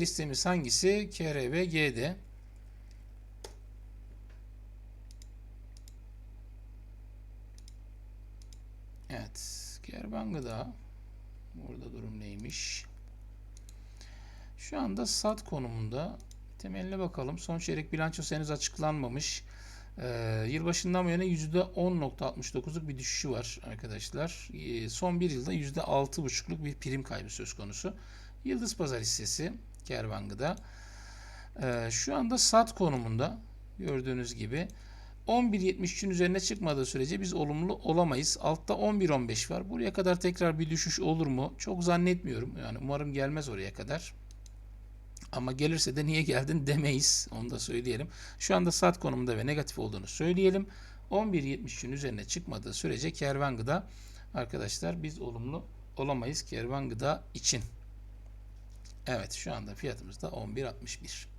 listemiz hangisi? KR ve G'de. Evet. Kervan Gıda. Burada durum neymiş? Şu anda sat konumunda. Temeline bakalım. Son çeyrek bilançosu henüz açıklanmamış. Ee, yılbaşından bu yana %10.69'luk bir düşüşü var arkadaşlar. Ee, son bir yılda %6.5'luk bir prim kaybı söz konusu. Yıldız Pazar hissesi Kervangı'da. Ee, şu anda sat konumunda gördüğünüz gibi 11.73'ün üzerine çıkmadığı sürece biz olumlu olamayız. Altta 11.15 var. Buraya kadar tekrar bir düşüş olur mu? Çok zannetmiyorum. Yani umarım gelmez oraya kadar. Ama gelirse de niye geldin demeyiz. Onu da söyleyelim. Şu anda saat konumunda ve negatif olduğunu söyleyelim. 11.73'ün üzerine çıkmadığı sürece kervan gıda arkadaşlar biz olumlu olamayız kervan gıda için. Evet şu anda fiyatımız da 11.61.